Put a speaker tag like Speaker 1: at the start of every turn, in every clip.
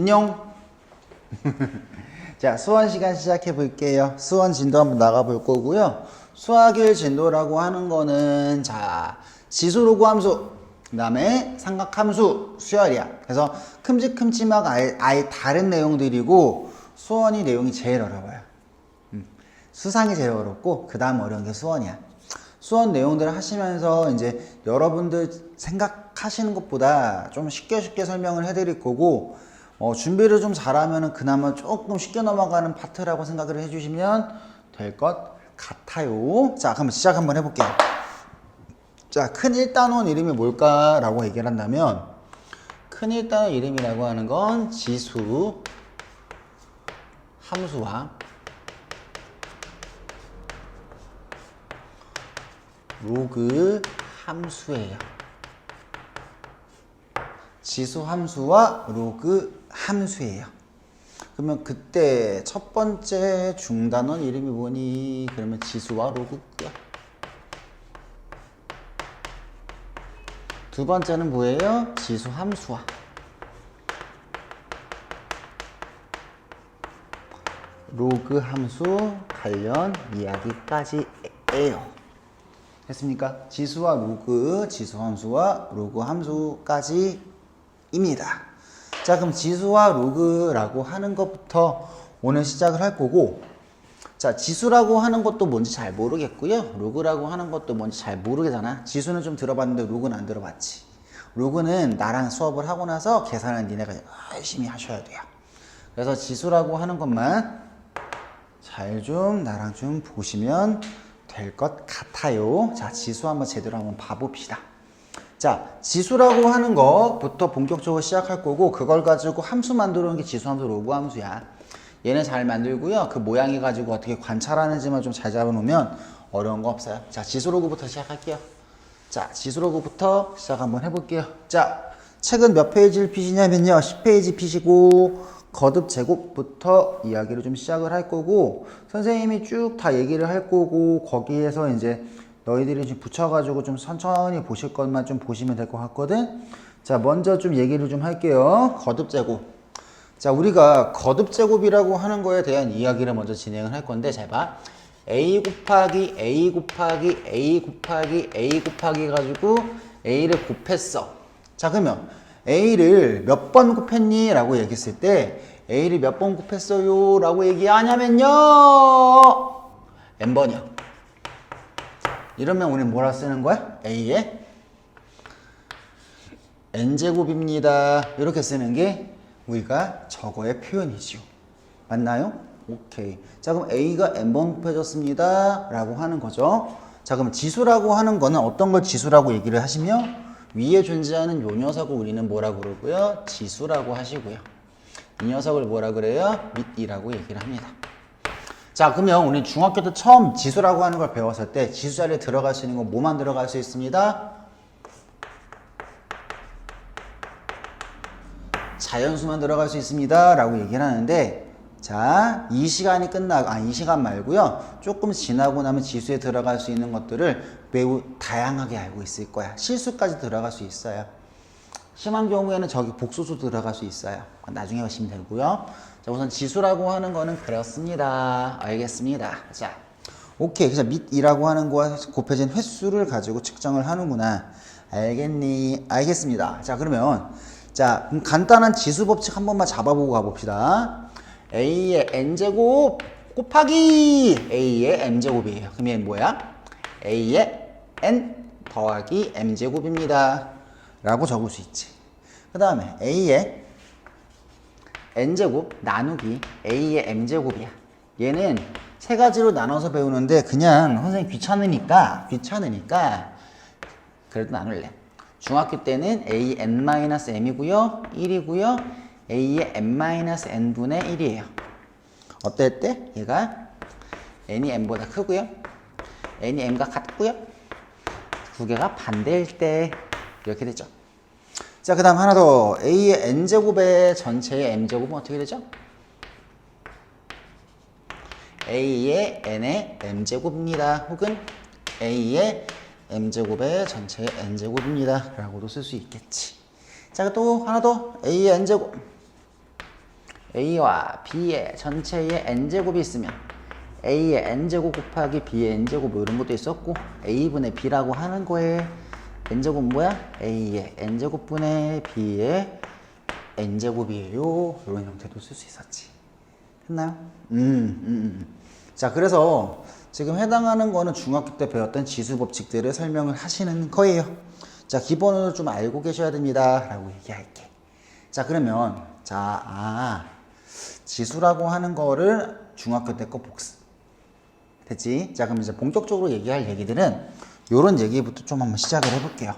Speaker 1: 안녕. 자, 수원 시간 시작해 볼게요. 수원 진도 한번 나가 볼 거고요. 수학일 진도라고 하는 거는 자, 지수로 구 함수, 그 다음에 삼각함수, 수열이야. 그래서 큼직큼직하고 아예, 아예 다른 내용들이고 수원이 내용이 제일 어려워요. 음, 수상이 제일 어렵고 그 다음 어려운 게 수원이야. 수원 내용들을 하시면서 이제 여러분들 생각하시는 것보다 좀 쉽게 쉽게 설명을 해드릴 거고 어, 준비를 좀 잘하면 그나마 조금 쉽게 넘어가는 파트라고 생각을 해주시면 될 것 같아요. 자, 그럼 시작 한번 해볼게요. 자, 큰 1단원 이름이 뭘까라고 얘기를 한다면 큰 1단원 이름이라고 하는 건 지수, 함수와 로그 함수예요. 지수 함수와 로그 함수예요. 그러면 그때 첫 번째 중단원 이름이 뭐니? 그러면 지수와 로그야. 두 번째는 뭐예요? 지수 함수와. 로그 함수 관련 이야기까지예요. 됐습니까? 지수와 로그, 지수 함수와 로그 함수까지 입니다. 자, 그럼 지수와 로그라고 하는 것부터 오늘 시작을 할 거고, 자, 지수라고 하는 것도 뭔지 잘 모르겠고요. 로그라고 하는 것도 뭔지 잘 모르겠잖아. 지수는 좀 들어봤는데 로그는 안 들어봤지. 로그는 나랑 수업을 하고 나서 계산은 니네가 열심히 하셔야 돼요. 그래서 지수라고 하는 것만 잘 좀 나랑 좀 보시면 될 것 같아요. 자, 지수 한번 제대로 한번 봐봅시다. 자, 지수라고 하는 것부터 본격적으로 시작할 거고, 그걸 가지고 함수 만들어 놓은 게 지수 함수 로그 함수야. 얘는 잘 만들고요. 그 모양이 가지고 어떻게 관찰하는지만 좀 잘 잡아 놓으면 어려운 거 없어요. 자, 지수 로그부터 시작할게요. 자, 지수 로그부터 시작 한번 해 볼게요. 자, 책은 몇 페이지를 피시냐면요. 10페이지 피시고, 거듭 제곱부터 이야기를 좀 시작을 할 거고 선생님이 쭉 다 얘기를 할 거고 거기에서 이제 너희들이 좀 붙여가지고 좀 천천히 보실 것만 좀 보시면 될 것 같거든? 자 먼저 좀 얘기를 좀 할게요. 거듭 제곱. 자 우리가 거듭 제곱이라고 하는 거에 대한 이야기를 먼저 진행을 할 건데 잘 봐. A 곱하기 a 곱하기 a 곱하기 a 곱하기 가지고 a를 곱했어. 자 그러면 A를 몇 번 곱했니? 라고 얘기했을 때 A를 몇 번 곱했어요? 라고 얘기하냐면요. N번이요 이러면 우리 뭐라 쓰는 거야? A에 N제곱입니다 이렇게 쓰는 게 우리가 저거의 표현이지요 맞나요? 오케이 자 그럼 A가 N번 곱해졌습니다 라고 하는 거죠 자 그럼 지수라고 하는 거는 어떤 걸 지수라고 얘기를 하시며 위에 존재하는 요 녀석을 우리는 뭐라 그러고요? 지수라고 하시고요. 이 녀석을 뭐라 그래요? 밑이라고 얘기를 합니다. 자, 그러면 우리 중학교 때 처음 지수라고 하는 걸 배웠을 때 지수 자리에 들어갈 수 있는 건 뭐만 들어갈 수 있습니다? 자연수만 들어갈 수 있습니다. 라고 얘기를 하는데 자, 이 시간이 끝나고, 아, 이 시간 말고요. 조금 지나고 나면 지수에 들어갈 수 있는 것들을 매우 다양하게 알고 있을 거야. 실수까지 들어갈 수 있어요. 심한 경우에는 저기 복수수 들어갈 수 있어요. 나중에 하시면 되고요. 자, 우선 지수라고 하는 거는 그렇습니다. 알겠습니다. 자, 오케이. 그래서 밑이라고 하는 거와 곱해진 횟수를 가지고 측정을 하는구나. 알겠니? 알겠습니다. 자, 그러면, 자, 간단한 지수 법칙 한 번만 잡아보고 가봅시다. A의 N제곱 곱하기 A의 M제곱이에요. 그럼 얘는 뭐야? A의 N 더하기 M제곱입니다. 라고 적을 수 있지. 그 다음에 A의 N제곱 나누기 A의 M제곱이야. 얘는 세 가지로 나눠서 배우는데 그냥 선생님 귀찮으니까 귀찮으니까 그래도 나눌래. 중학교 때는 A N-M이고요. 1이고요. A의 n-n분의 1이에요. 어땠대? 얘가 n이 n보다 크고요. n이 m과 같고요. 두 개가 반대일 때 이렇게 되죠. 자, 그 다음 하나 더. A의 n제곱의 전체의 m제곱은 어떻게 되죠? A의 n의 m제곱입니다. 혹은 A의 m제곱의 전체의 n제곱입니다. 라고도 쓸 수 있겠지. 자, 또 하나 더. A의 n제곱. A와 B의 전체의 n제곱이 있으면 A의 n제곱 곱하기 B의 n제곱 뭐 이런 것도 있었고 A분의 B라고 하는 거에 n제곱 뭐야? A의 n제곱분의 B의 n제곱이에요. 이런 형태도 쓸 수 있었지. 했나요? 음, 음, 음. 자, 그래서 지금 해당하는 거는 중학교 때 배웠던 지수 법칙들을 설명을 하시는 거예요. 자, 기본으로 좀 알고 계셔야 됩니다. 라고 얘기할게. 자, 그러면, 자, 아, 지수라고 하는 거를 중학교 때 거 복습. 됐지? 자, 그럼 이제 본격적으로 얘기할 얘기들은 요런 얘기부터 좀 한번 시작을 해볼게요.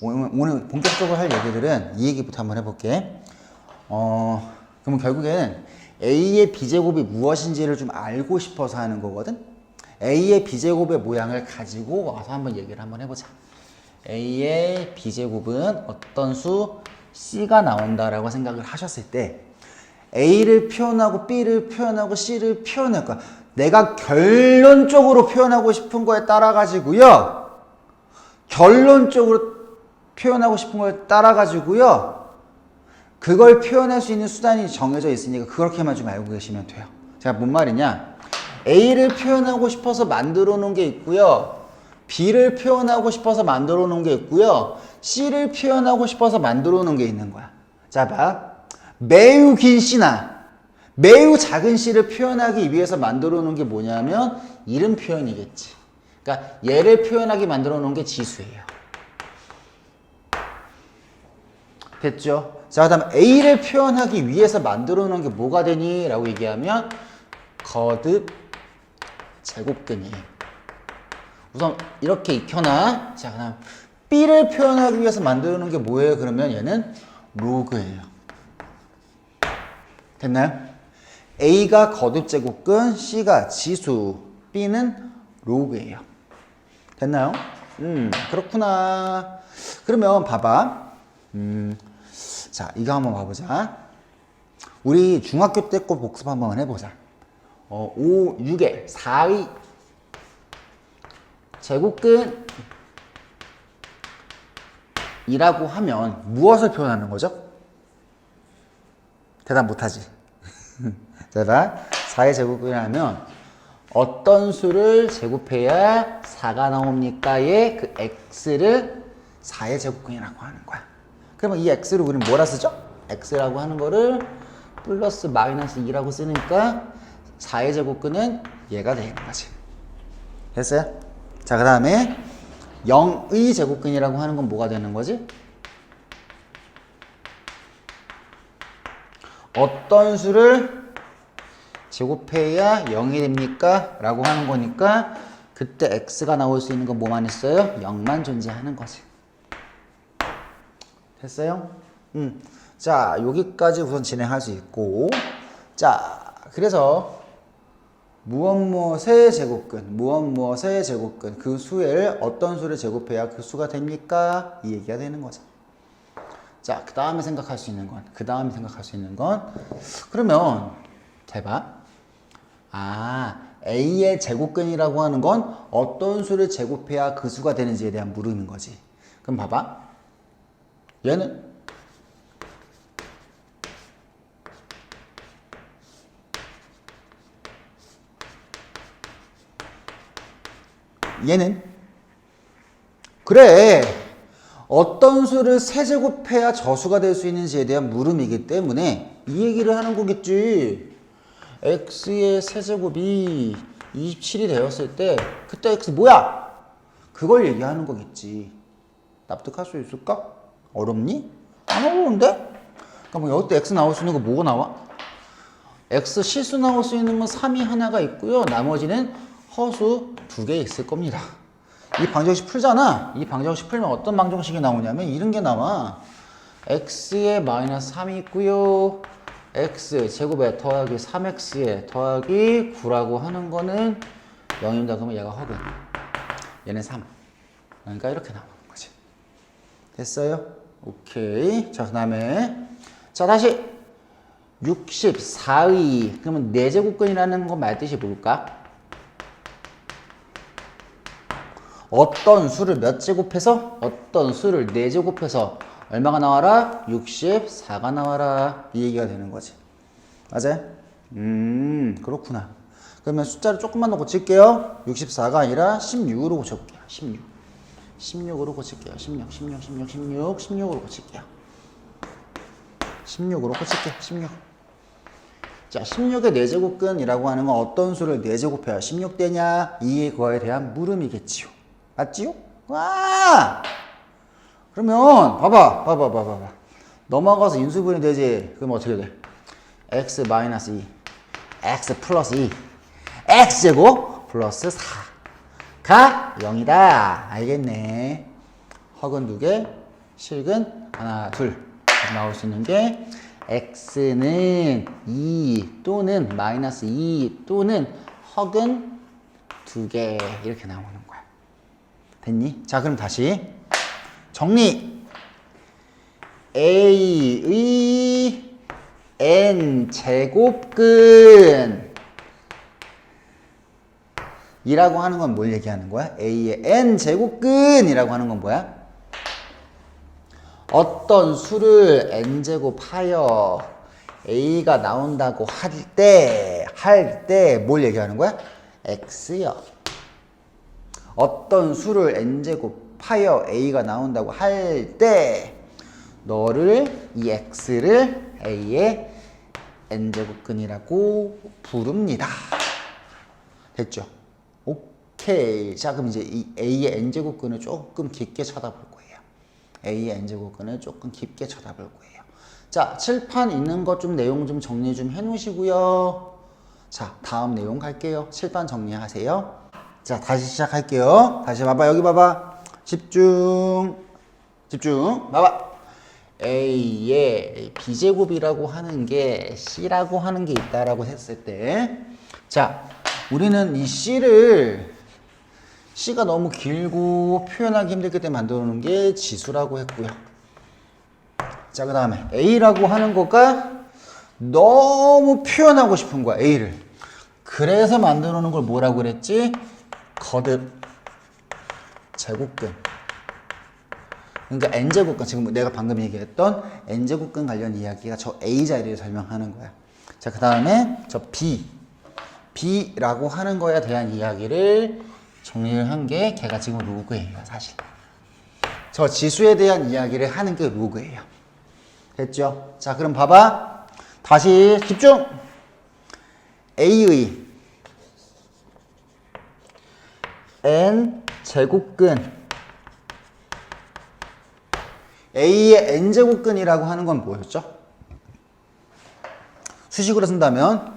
Speaker 1: 오늘, 오늘 본격적으로 할 얘기들은 이 얘기부터 한번 해볼게. 어, 그러면 결국에는 A의 B제곱이 무엇인지를 좀 알고 싶어서 하는 거거든? A의 B제곱의 모양을 가지고 와서 한번 얘기를 한번 해보자. A의 B제곱은 어떤 수 C가 나온다라고 생각을 하셨을 때 A를 표현하고 B를 표현하고 C를 표현할 거야. 내가 결론적으로 표현하고 싶은 거에 따라 가지고요. 결론적으로 표현하고 싶은 거에 따라 가지고요. 그걸 표현할 수 있는 수단이 정해져 있으니까 그렇게만 좀 알고 계시면 돼요. 제가 뭔 말이냐? A를 표현하고 싶어서 만들어 놓은 게 있고요. B를 표현하고 싶어서 만들어 놓은 게 있고요. C를 표현하고 싶어서 만들어 놓은 게 있는 거야. 자, 봐. 매우 긴 C나 매우 작은 C를 표현하기 위해서 만들어 놓은 게 뭐냐면 이름 표현이겠지. 그러니까 얘를 표현하게 만들어 놓은 게 지수예요. 됐죠? 자, 그 다음 A를 표현하기 위해서 만들어 놓은 게 뭐가 되니? 라고 얘기하면 거듭 제곱근이 우선 이렇게 익혀놔. 자, 그 다음 B를 표현하기 위해서 만들어 놓은 게 뭐예요? 그러면 얘는 로그예요. 됐나요? A가 거듭 제곱근, C가 지수, B는 로그예요. 됐나요? 음, 그렇구나. 그러면 봐봐. 음, 자, 이거 한번 봐보자. 우리 중학교 때거 복습 한번 해보자. 어, 5, 6에 4의 제곱근 이라고 하면 무엇을 표현하는 거죠? 대답 못하지. 대답. 4의 제곱근이라면 어떤 수를 제곱해야 4가 나옵니까의 그 x를 4의 제곱근이라고 하는 거야. 그러면 이 x를 우리는 뭐라 쓰죠? x라고 하는 거를 플러스 마이너스 2라고 쓰니까 4의 제곱근은 얘가 되는 거지. 됐어요? 자, 그 다음에 0의 제곱근이라고 하는 건 뭐가 되는 거지? 어떤 수를 제곱해야 0이 됩니까? 라고 하는 거니까 그때 x가 나올 수 있는 건 뭐만 있어요? 0만 존재하는 거지. 됐어요? 음. 자, 여기까지 우선 진행할 수 있고 자, 그래서 무엇 무엇의 제곱근, 무엇 무엇의 제곱근 그 수를 어떤 수를 제곱해야 그 수가 됩니까? 이 얘기가 되는 거죠. 자, 그 다음에 생각할 수 있는 건, 그 다음에 생각할 수 있는 건, 그러면, 잘 봐. 아, A의 제곱근이라고 하는 건 어떤 수를 제곱해야 그 수가 되는지에 대한 물음인 거지. 그럼 봐봐. 얘는 얘는 그래 어떤 수를 세제곱해야 저수가 될 수 있는지에 대한 물음이기 때문에 이 얘기를 하는 거겠지 x의 세제곱이 27이 되었을 때 그때 x 뭐야? 그걸 얘기하는 거겠지 납득할 수 있을까? 어렵니? 안 어려운데? 그럼 여기 때 x 나올 수 있는 거 뭐가 나와? x 실수 나올 수 있는 건 3이 하나가 있고요 나머지는 허수 두 개 있을 겁니다 이 방정식 풀잖아. 이 방정식 풀면 어떤 방정식이 나오냐면 이런 게 나와. x에 마이너스 3이 있고요. X 제곱에 더하기 3x에 더하기 9라고 하는 거는 0입니다. 그러면 얘가 허근. 얘는 3. 그러니까 이렇게 나오는 거지. 됐어요? 오케이. 자, 그 다음에 자, 다시 64의 그러면 4제곱근이라는 건 말뜻이 뭘까? 어떤 수를 몇 제곱해서 어떤 수를 네 제곱해서 얼마가 나와라? 64가 나와라. 이 얘기가 되는 거지. 맞아요? 음, 그렇구나. 그러면 숫자를 조금만 더 고칠게요. 64가 아니라 16으로 고쳐볼게요. 16. 16으로 고칠게요. 16, 16, 16, 16, 16으로 고칠게요. 16으로 고칠게요. 16. 자, 16의 4제곱근이라고 하는 건 어떤 수를 4제곱해야 16되냐? 이 거에 대한 물음이겠지요. 맞지요? 와! 그러면 봐봐, 봐봐, 봐봐, 봐봐. 넘어가서 인수분해 되지. 그럼 어떻게 돼? x 마이너스 2, x 플러스 2, x 제곱 플러스 4가 0이다. 알겠네. 허근 두 개, 실근 하나, 둘. 나올 수 있는 게 x는 2 또는 마이너스 2 또는 허근 두 개 이렇게 나오는 거야. 됐니? 자, 그럼 다시 정리. A의 n 제곱근 이라고 하는 건 뭘 얘기하는 거야? A의 n 제곱근이라고 하는 건 뭐야? 어떤 수를 n 제곱하여 A가 나온다고 할 때, 할 때 뭘 얘기하는 거야? X요. 어떤 수를 n 제곱 하여 A가 나온다고 할 때, 너를 이 x를 a의 n 제곱근이라고 부릅니다. 됐죠? 오케이. 자, 그럼 이제 이 a의 n 제곱근을 조금 깊게 쳐다볼 거예요. a의 n 제곱근을 조금 깊게 쳐다볼 거예요. 자, 칠판 있는 것 좀 내용 좀 정리 좀 해놓으시고요. 자, 다음 내용 갈게요. 칠판 정리하세요. 자, 다시 시작할게요. 다시 봐봐. 여기 봐봐. 집중. 집중. 봐봐. A의 B제곱이라고 하는 게 C라고 하는 게 있다라고 했을 때, 자, 우리는 이 C를 C가 너무 길고 표현하기 힘들기 때문에 만들어 놓은 게 지수라고 했고요. 자, 그 다음에 A라고 하는 거가 너무 표현하고 싶은 거야, A를. 그래서 만들어 놓은 걸 뭐라고 그랬지? 거듭 제곱근. 그러니까 n제곱근 지금 내가 방금 얘기했던 n제곱근 관련 이야기가 저 a 자리를 설명하는 거야. 자, 그 다음에 저 b b라고 하는 거에 대한 이야기를 정리를 한 게 걔가 지금 로그예요, 사실. 저 지수에 대한 이야기를 하는 게 로그예요. 됐죠? 자, 그럼 봐봐. 다시 집중. a의 n 제곱근 A의 n제곱근이라고 하는 건 뭐였죠? 수식으로 쓴다면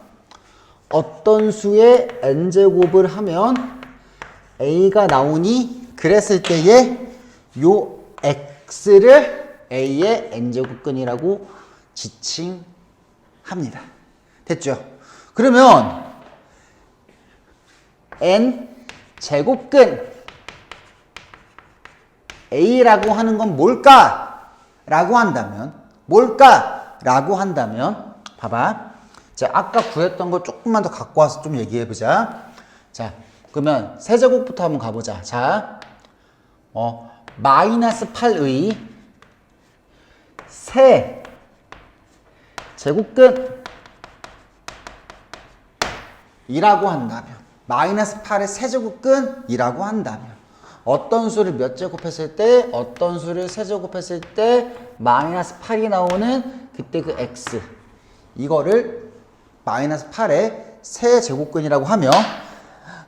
Speaker 1: 어떤 수의 n제곱을 하면 A가 나오니 그랬을 때에 요 X를 A의 n제곱근이라고 지칭합니다. 됐죠? 그러면 n 제곱근 A라고 하는 건 뭘까? 라고 한다면, 뭘까? 라고 한다면, 봐봐. 자, 아까 구했던 거 조금만 더 갖고 와서 좀 얘기해 보자. 자, 그러면 세제곱부터 한번 가보자. 자, 어, 마이너스 8의 세 제곱근 이라고 한다면, 마이너스 8의 세제곱근 이라고 한다면, 어떤 수를 몇 제곱했을 때 어떤 수를 세 제곱했을 때 마이너스 8이 나오는 그때 그 x 이거를 마이너스 8의 세 제곱근이라고 하며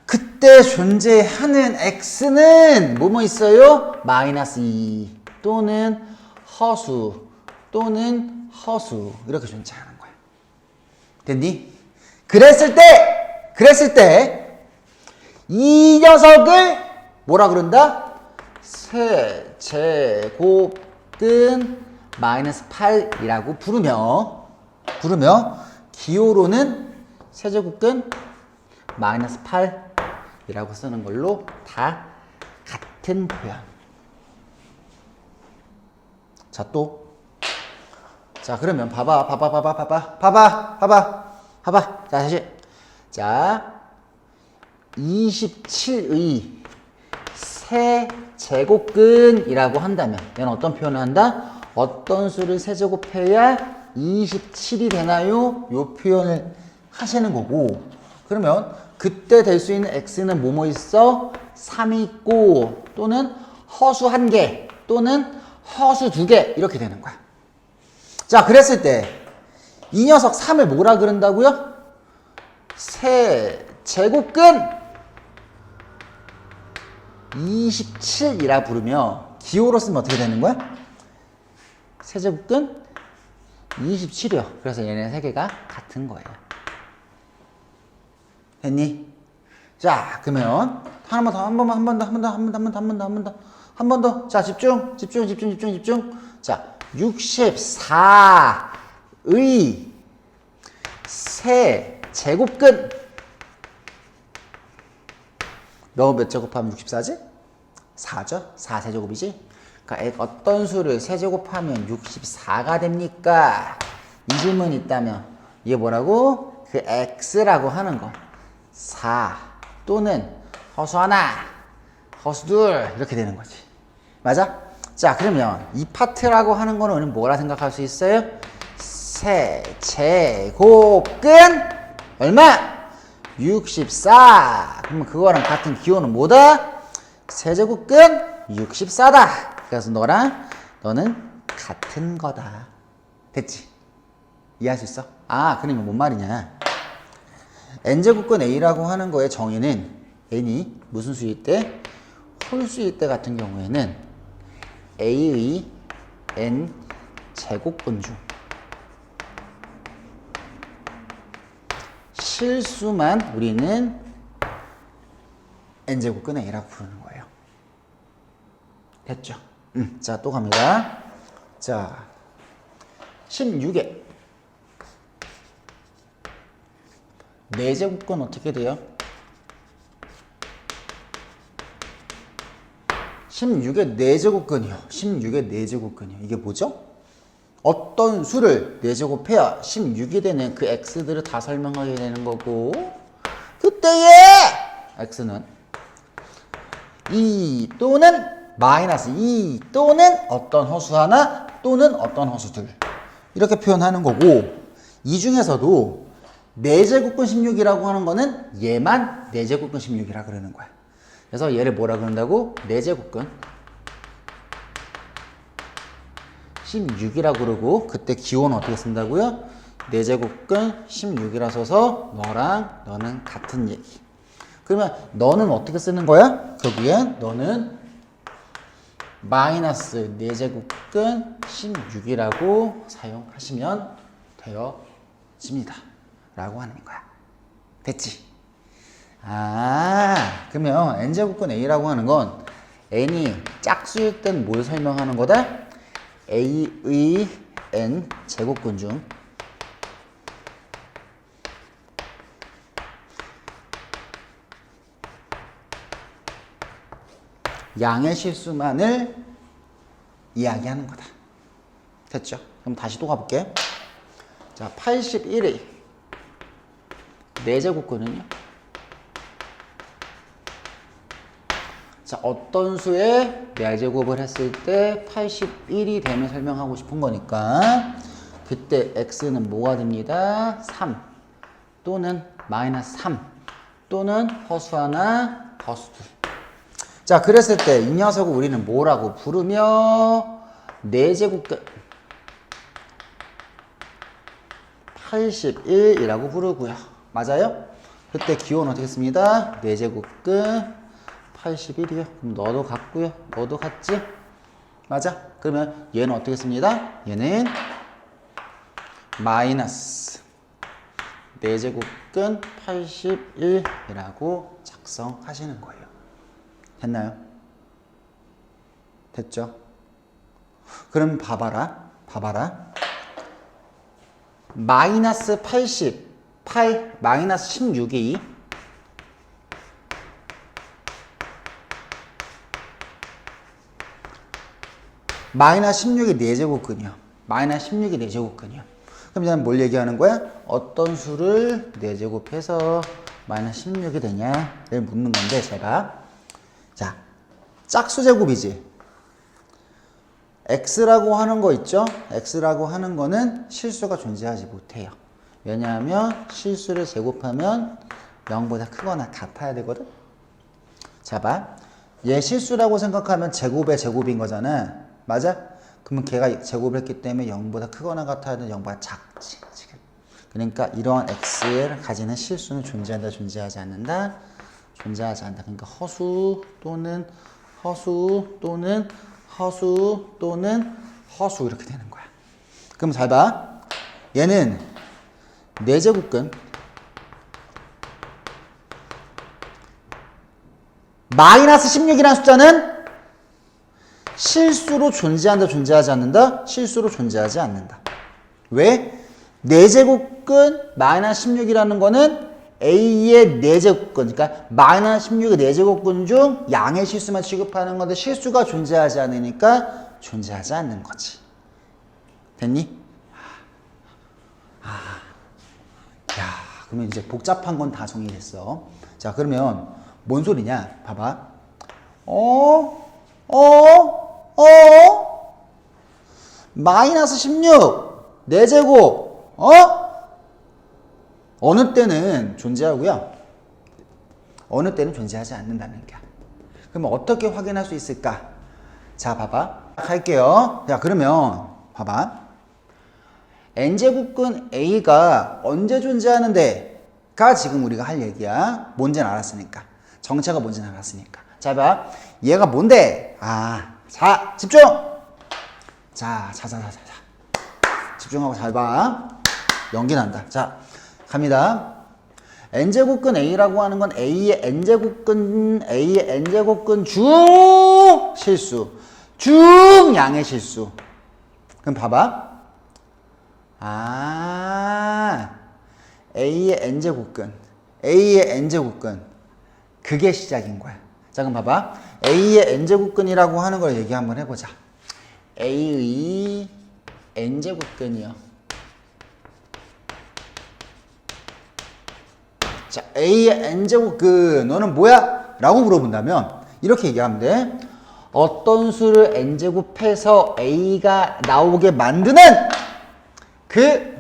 Speaker 1: 그때 존재하는 x는 뭐뭐 있어요? 마이너스 2 또는 허수 또는 허수 이렇게 존재하는 거야 됐니? 그랬을 때 그랬을 때 이 녀석을 뭐라 그런다? 세 제곱근 마이너스 8이라고 부르며 부르며 기호로는 세제곱근 마이너스 8이라고 쓰는 걸로 다 같은 표현. 자, 또. 자, 그러면 봐봐, 봐봐, 봐봐, 봐봐, 봐봐, 봐봐, 봐봐. 자, 다시. 자, 27의 세 제곱근이라고 한다면 얘는 어떤 표현을 한다? 어떤 수를 세제곱해야 27이 되나요? 요 표현을 하시는 거고 그러면 그때 될 수 있는 x는 뭐뭐 있어? 3이 있고 또는 허수 한 개 또는 허수 두 개 이렇게 되는 거야. 자 그랬을 때 이 녀석 3을 뭐라 그런다고요? 세 제곱근 27이라 부르며 기호로 쓰면 어떻게 되는 거야? 세제곱근 27이요. 그래서 얘네 세 개가 같은 거예요. 됐니? 자, 그러면 한번 더, 한 번만, 한 번 더, 한 번 더, 한 번 더, 한 번 더, 한 번 더, 한 번 더, 한 번 더. 자, 집중, 집중, 집중, 집중, 집중. 자, 64의 세 제곱근 너 몇 제곱하면 64지? 4죠? 4세제곱이지? 그러니까 액 어떤 수를 세제곱하면 64가 됩니까? 이 질문이 있다면 이게 뭐라고? 그 x라고 하는 거. 4 또는 허수 하나, 허수 둘 이렇게 되는 거지. 맞아? 자 그러면 이 파트라고 하는 거는 뭐라 생각할 수 있어요? 세제곱근 얼마? 64. 그러면 그거랑 같은 기호는 뭐다? 세제곱근 64다. 그래서 너랑 너는 같은 거다. 됐지? 이해할 수 있어? 아, 그러면 뭔 말이냐? n제곱근 a라고 하는 거의 정의는 n이 무슨 수일 때? 홀수일 때 같은 경우에는 a의 n 제곱근 중 실수만 우리는 n제곱근 a라고 부르는 거예요. 됐죠? 음, 자, 또 갑니다. 자, 16에 4제곱근 어떻게 돼요? 16의 4제곱근이요. 16의 4제곱근이요. 이게 뭐죠? 어떤 수를 4제곱해야 16이 되는 그 x들을 다 설명하게 되는 거고 그때의 x는 2 또는 마이너스 2 또는 어떤 허수 하나 또는 어떤 허수들 이렇게 표현하는 거고 이 중에서도 4제곱근 16이라고 하는 거는 얘만 4제곱근 16이라 그러는 거야. 그래서 얘를 뭐라 그런다고? 4제곱근 16이라 그러고 그때 기호는 어떻게 쓴다고요? 4제곱근 16이라 써서 너랑 너는 같은 얘기. 그러면 너는 어떻게 쓰는 거야? 결국엔 너는 마이너스 4제곱근 16이라고 사용하시면 되어집니다. 라고 하는 거야. 됐지? 아, 그러면 n제곱근 a라고 하는 건 n이 짝수일 땐 뭘 설명하는 거다? A의 n 제곱근 중 양의 실수만을 이야기하는 거다. 됐죠? 그럼 다시 또 가볼게. 자, 81의 4제곱근은요? 자, 어떤 수의 4제곱을 했을 때 81이 되면 설명하고 싶은 거니까 그때 x는 뭐가 됩니다? 3 또는 마이너스 3 또는 허수 하나, 허수 둘. 자, 그랬을 때 이 녀석을 우리는 뭐라고 부르며 4제곱근 81이라고 부르고요. 맞아요? 그때 기호는 어떻게 씁니다? 4제곱근 81이요. 그럼 너도 같고요. 너도 같지? 맞아? 그러면 얘는 어떻게 씁니다? 얘는 마이너스 4제곱근 81이라고 작성하시는 거예요. 됐나요? 됐죠? 그럼 봐봐라. 봐봐라. 마이너스 80, 8, 마이너스 16이 마이너스 16이 4제곱근이요. 마이너스 16이 4제곱근이요. 그럼 이제는 뭘 얘기하는 거야? 어떤 수를 4제곱해서 마이너스 16이 되냐를 묻는 건데 제가 자 짝수 제곱이지 x라고 하는 거 있죠? x라고 하는 거는 실수가 존재하지 못해요. 왜냐하면 실수를 제곱하면 0보다 크거나 같아야 되거든? 자, 봐. 얘 실수라고 생각하면 제곱의 제곱인 거잖아. 맞아? 그러면 걔가 제곱을 했기 때문에 0보다 크거나 같아야 되는 0보다 작지. 지금. 그러니까 이러한 x를 가지는 실수는 존재한다, 존재하지 않는다? 존재하지 않는다. 그러니까 허수 또는 허수 또는 허수 또는 허수 이렇게 되는 거야. 그럼 잘 봐. 얘는 4제곱근 마이너스 16이라는 숫자는 실수로 존재한다, 존재하지 않는다? 실수로 존재하지 않는다. 왜? 4제곱근 마이너스 16이라는 거는 A의 4제곱근, 그러니까 마이너스 16의 4제곱근 중 양의 실수만 취급하는 건데 실수가 존재하지 않으니까 존재하지 않는 거지. 됐니? 아, 야, 그러면 이제 복잡한 건 다 정리됐어. 자, 그러면 뭔 소리냐? 봐봐. 어? 어? 어? 마이너스 16, 4제곱, 어? 어느 때는 존재하고요. 어느 때는 존재하지 않는다는 거야. 그러면 어떻게 확인할 수 있을까? 자, 봐봐. 할게요. 자, 그러면 봐봐. n제곱근 a가 언제 존재하는데? 가 지금 우리가 할 얘기야. 뭔지는 알았으니까. 정체가 뭔지는 알았으니까. 자, 봐. 얘가 뭔데? 아, 자, 집중! 자, 자, 자, 자, 자. 자. 집중하고 잘 봐. 연기 난다. 자, 갑니다. n제곱근 a라고 하는 건 a의 n제곱근, a의 n제곱근 중 실수. 중 양의 실수. 그럼 봐봐. 아, a의 n제곱근, a의 n제곱근. 그게 시작인 거야. 자, 그럼 봐봐. a의 n제곱근이라고 하는 걸 얘기 한번 해보자. a의 n제곱근이요. 자, a의 n제곱근 너는 뭐야? 라고 물어본다면 이렇게 얘기하면 돼. 어떤 수를 n제곱해서 a가 나오게 만드는 그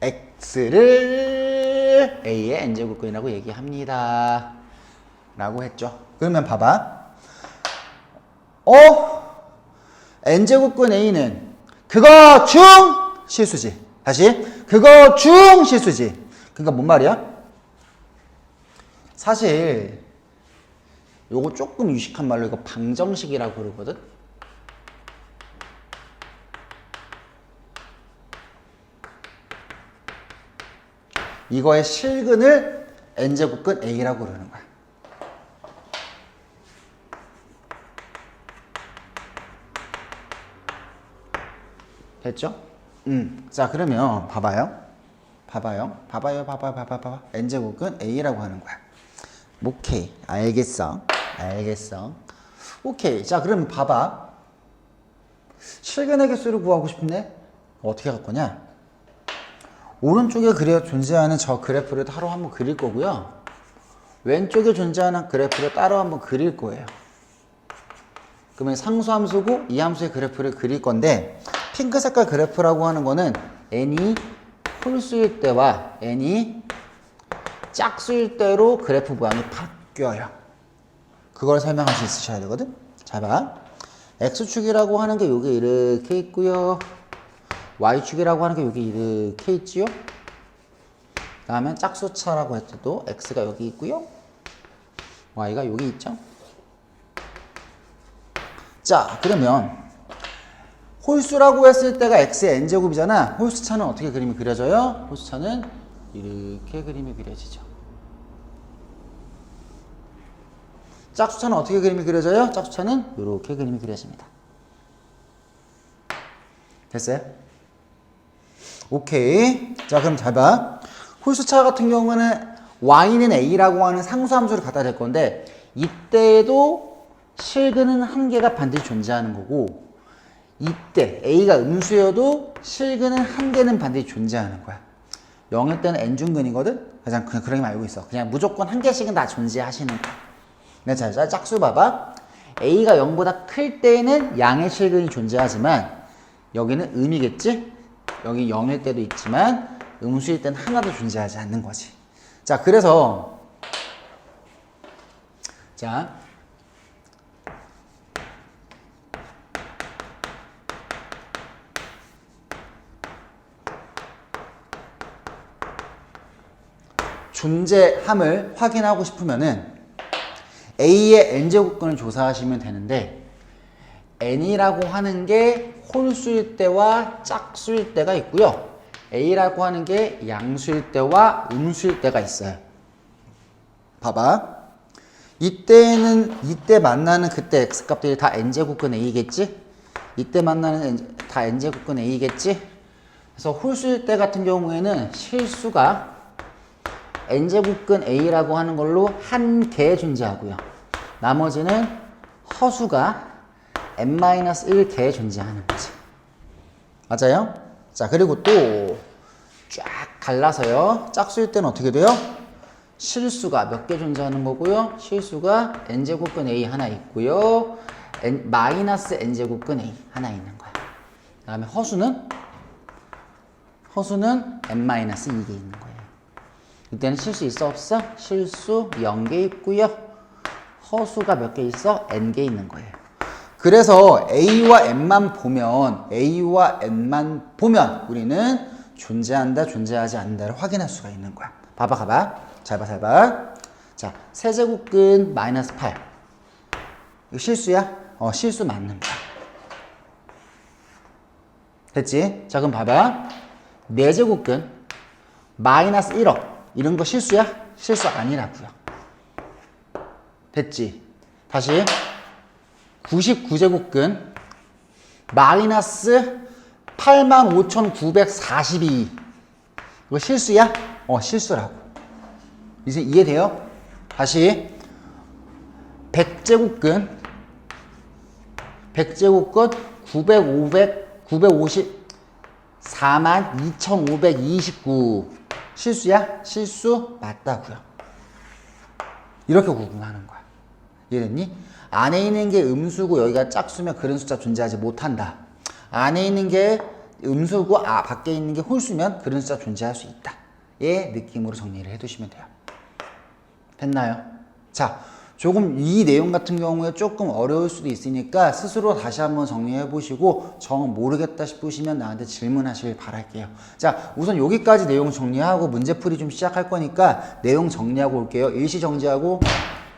Speaker 1: x를 a의 n제곱근이라고 얘기합니다. 라고 했죠. 그러면 봐봐. 어? n제곱근 a는 그거 중 실수지. 다시. 그거 중 실수지. 그러니까 뭔 말이야? 사실 요거 조금 유식한 말로 이거 방정식이라고 그러거든. 이거의 실근을 n제곱근 a라고 그러는 거야. 됐죠? 음. 자, 그러면 봐봐요. 봐봐요. 봐봐요. 봐봐, 봐봐, 봐봐. n제곱은 a라고 하는 거야. 오케이. 알겠어. 알겠어. 오케이. 자, 그럼 봐봐. 실근의 개수를 구하고 싶네? 어떻게 할 거냐? 오른쪽에 그려 존재하는 저 그래프를 따로 한번 그릴 거고요. 왼쪽에 존재하는 그래프를 따로 한번 그릴 거예요. 그러면 상수함수고 이 함수의 그래프를 그릴 건데 핑크 색깔 그래프라고 하는 거는 n이 홀수일 때와 n이 짝수일 때로 그래프 모양이 바뀌어요. 그걸 설명할 수 있으셔야 되거든. 자 봐. x축이라고 하는 게 여기 이렇게 있고요. y축이라고 하는 게 여기 이렇게 있지요. 다음에 짝수차라고 할 때도 x가 여기 있고요. y가 여기 있죠. 자, 그러면 홀수라고 했을 때가 x의 n제곱이잖아. 홀수차는 어떻게 그림이 그려져요? 홀수차는 이렇게 그림이 그려지죠. 짝수차는 어떻게 그림이 그려져요? 짝수차는 이렇게 그림이 그려집니다. 됐어요? 오케이. 자, 그럼 잘 봐. 홀수차 같은 경우는 y는 a라고 하는 상수함수를 갖다 댈 건데 이때에도 실근은 한 개가 반드시 존재하는 거고 이때 a가 음수여도 실근은 한 개는 반드시 존재하는 거야. 0일 때는 n중근이거든? 그냥 그냥 그러기만 알고 있어. 그냥 무조건 한 개씩은 다 존재하시는 거야. 네, 자, 자, 짝수 봐봐. a가 0보다 클 때에는 양의 실근이 존재하지만 여기는 음이겠지? 여기 0일 때도 있지만 음수일 때는 하나도 존재하지 않는 거지. 자, 그래서 자, 존재함을 확인하고 싶으면은 A의 n제곱근을 조사하시면 되는데 n이라고 하는 게 홀수일 때와 짝수일 때가 있고요. A라고 하는 게 양수일 때와 음수일 때가 있어요. 봐봐. 이때는 이때 만나는 그때 x 값들이 다 n제곱근 a겠지? 이때 만나는 N- 다 n제곱근 a겠지? 그래서 홀수일 때 같은 경우에는 실수가 n제곱근 a라고 하는 걸로 한 개 존재하고요. 나머지는 허수가 n-1개 존재하는 거지. 맞아요? 자, 그리고 또 쫙 갈라서요. 짝수일 때는 어떻게 돼요? 실수가 몇 개 존재하는 거고요. 실수가 n제곱근 a 하나 있고요. n, 마이너스 n제곱근 a 하나 있는 거야. 그 다음에 허수는 허수는 n-2개 있는 거예요. 이때는 실수 있어 없어? 실수 0개 있고요. 허수가 몇 개 있어? n개 있는 거예요. 그래서 a와 n만 보면 a와 n만 보면 우리는 존재한다 존재하지 않는다를 확인할 수가 있는 거야. 봐봐 가봐. 잘 봐, 잘 봐. 자, 세제곱근 마이너스 8. 이거 실수야? 어, 실수 맞는 거야. 됐지? 자, 그럼 봐봐. 네제곱근 마이너스 1억. 이런 거 실수야? 실수 아니라고요. 됐지? 다시. 99제곱근 마이너스 85,942. 이거 실수야? 어, 실수라고. 이제 이해돼요? 다시. 100제곱근 100제곱근 900, 500, 950 42,529 실수야? 실수 맞다고요. 이렇게 구분하는 거야. 이해됐니? 안에 있는 게 음수고 여기가 짝수면 그런 숫자 존재하지 못한다. 안에 있는 게 음수고 아 밖에 있는 게 홀수면 그런 숫자 존재할 수 있다. 의 느낌으로 정리를 해두시면 돼요. 됐나요? 자, 조금 이 내용 같은 경우에 조금 어려울 수도 있으니까 스스로 다시 한번 정리해 보시고 정 모르겠다 싶으시면 나한테 질문하시길 바랄게요. 자, 우선 여기까지 내용 정리하고 문제풀이 좀 시작할 거니까 내용 정리하고 올게요. 일시 정지하고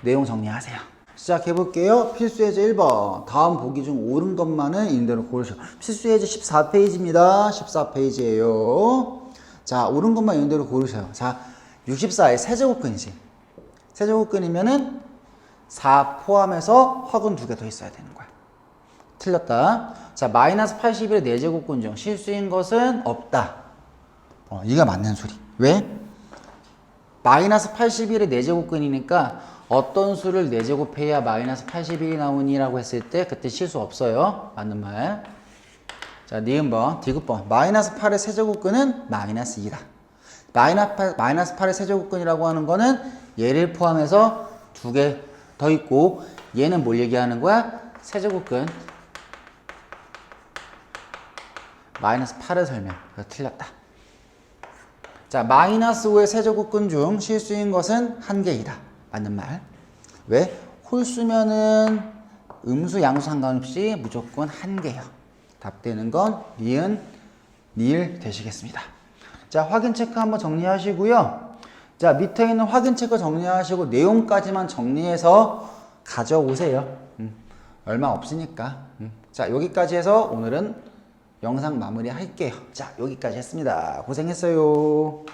Speaker 1: 내용 정리하세요. 시작해 볼게요. 필수 예제 1번. 다음 보기 중 옳은 것만은 있는 대로 고르시오. 필수 예제 14페이지입니다. 14페이지예요. 자, 옳은 것만 있는 대로 고르세요. 자, 64의 세제곱근이지. 세제곱근이면은 4 포함해서 확은 두개 더 있어야 되는 거야. 틀렸다. 자, 마이너스 81의 4제곱근 중 실수인 것은 없다. 어, 이가 맞는 소리. 왜? 마이너스 81의 4제곱근이니까 어떤 수를 4제곱해야 마이너스 81이 나오니라고 했을 때 그때 실수 없어요. 맞는 말. 자, 니은번, 디귿번. 마이너스 8의 세제곱근은 마이너스 2다. 마이너스 8, 마이너스 8의 세제곱근이라고 하는 거는 얘를 포함해서 두개 더 있고 얘는 뭘 얘기하는 거야? 세제곱근 마이너스 8을 설명. 틀렸다. 자, 마이너스 5의 세제곱근 중 실수인 것은 한 개이다. 맞는 말. 왜? 홀수면은 음수, 양수 상관없이 무조건 한 개요. 답되는 건 니은, 니을 되시겠습니다. 자, 확인 체크 한번 정리하시고요. 자, 밑에 있는 확인 체크 정리하시고 내용까지만 정리해서 가져오세요. 음, 얼마 없으니까. 음. 자, 여기까지 해서 오늘은 영상 마무리 할게요. 자, 여기까지 했습니다. 고생했어요.